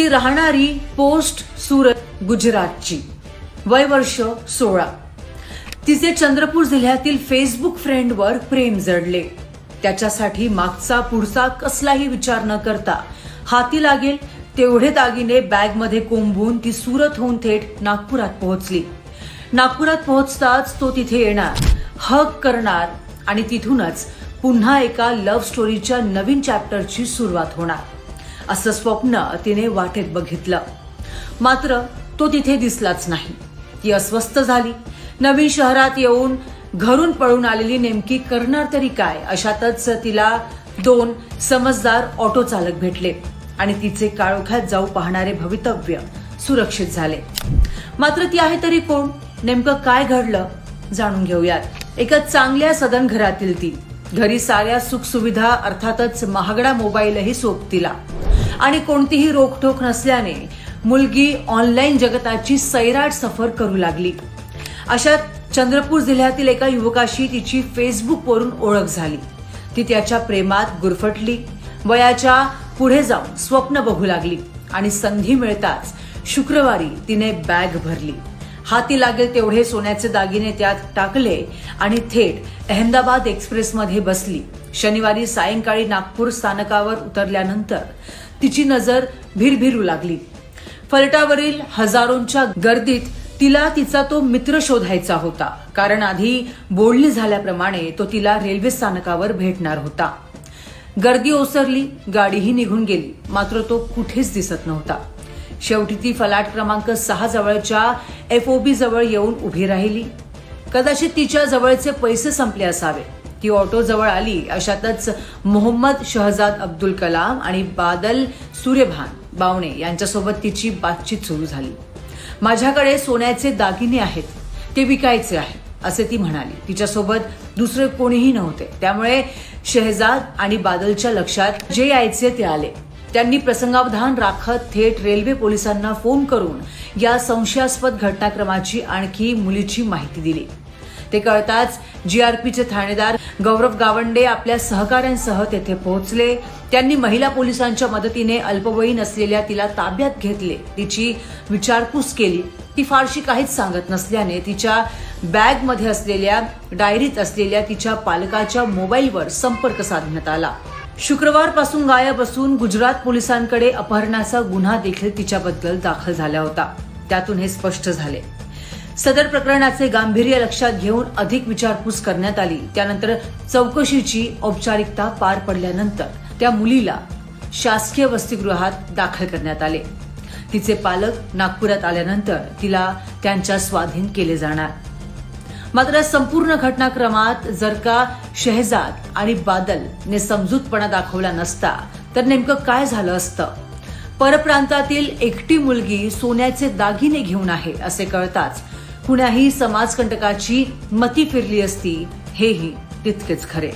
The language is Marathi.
ती राहणारी पोस्ट सुरत गुजरातची. वय वर्ष सोळा. तिचे चंद्रपूर जिल्ह्यातील फेसबुक फ्रेंडवर प्रेम जडले. त्याच्यासाठी मागचा पुढचा कसलाही विचार न करता हाती लागेल तेवढे दागिने बॅगमध्ये कोंबून ती सुरतहून थेट नागपुरात पोहोचली. नागपुरात पोहोचताच तो तिथे येणार हक करणार आणि तिथूनच पुन्हा एका लव्ह स्टोरीच्या नवीन चॅप्टरची सुरुवात होणार. असं स्वप्न तिने वाटेत बघितलं. मात्र तो तिथे दिसलाच नाही. ती अस्वस्थ झाली. नवीन शहरात येऊन घरून पळून आलेली नेमकी करणार तरी काय? अशातच तिला दोन समजदार ऑटो चालक भेटले आणि तिचे काळोख्यात जाऊ पाहणारे भवितव्य सुरक्षित झाले. मात्र ती आहे तरी कोण? नेमकं काय घडलं? जाणून घेऊयात. एका चांगल्या सदन घरातील ती. घरी साऱ्या सुखसुविधा अर्थातच महागडा मोबाईलही सोबतीला. आणि कोणतीही रोखठोक नसल्याने मुलगी ऑनलाईन जगताची सैराट सफर करू लागली. अशा चंद्रपूर जिल्ह्यातील एका युवकाशी तिची फेसबुकवरून ओळख झाली. ती त्याच्या प्रेमात गुरफटली. वयाच्या पुढे जाऊन स्वप्न बघू लागली आणि संधी मिळताच शुक्रवारी तिने बॅग भरली. हाती लागेल तेवढे सोन्याचे दागिने त्यात टाकले आणि थेट अहमदाबाद एक्सप्रेसमध्ये बसली. शनिवारी सायंकाळी नागपूर स्थानकावर उतरल्यानंतर तिची नजर भिरभिरू लागली. फलटावरील हजारोंच्या गर्दीत तिला तिचा तो मित्र शोधायचा होता. कारण आधी बोलणी झाल्याप्रमाणे तो तिला रेल्वे स्थानकावर भेटणार होता. गर्दी ओसरली गाडीही निघून गेली. मात्र तो कुठेच दिसत नव्हता. शेवटी ती फलाट क्रमांक सहा जवळच्या एफओबी जवळ येऊन उभी राहिली. कदाचित तिच्या जवळचे पैसे संपले असावे. ती ऑटो जवळ आली. अशातच मोहम्मद शहजाद अब्दुल कलाम आणि बादल सूर्यभान बावणे यांच्यासोबत तिची बातचीत सुरू झाली. माझ्याकडे सोन्याचे दागिने आहेत. ते विकायचे आहेत असे ती म्हणाली. तिच्यासोबत दुसरे कोणीही नव्हते. त्यामुळे शहजाद आणि बादलच्या लक्षात जे यायचे ते आले. त्यांनी प्रसंगावधान राखत थेट रेल्वे पोलिसांना फोन करून या संशयास्पद घटनाक्रमाची आणखी मुलीची माहिती दिली. ते कळताच जीआरपीचे ठाणेदार गौरव गावंडे आपल्या सहकाऱ्यांसह तेथे पोहोचले. त्यांनी महिला पोलिसांच्या मदतीने अल्पवयीन असलेल्या तिला ताब्यात घेतले. तिची विचारपूस केली. ती फारशी काहीच सांगत नसल्याने तिच्या बॅगमध्ये असलेल्या डायरीत असलेल्या तिच्या पालकाच्या मोबाईलवर संपर्क साधण्यात आला. शुक्रवारपासून गायब असून गुजरात पोलिसांकडे अपहरणाचा गुन्हा देखील तिच्याबद्दल दाखल झाला होता. त्यातून हे स्पष्ट झाले. सदर प्रकरणाचे गांभीर्य लक्षात घेऊन अधिक विचारपूस करण्यात आली. त्यानंतर चौकशीची औपचारिकता पार पडल्यानंतर त्या मुलीला शासकीय वसतिगृहात दाखल करण्यात आले. तिचे पालक नागपुरात आल्यानंतर तिला त्यांच्या स्वाधीन केले जाणार. मात्र संपूर्ण घटनाक्रमात जर का शहजाद आणि बादल ने समजूतपणा दाखवला नसता तर नेमकं काय झालं असतं? परप्रांतातील एकटी मुलगी सोन्याचे दागिने घेऊन आहे असे कळताच कुण्याही समाजकंटकाची मती फिरली असती हेही तितकेच खरे.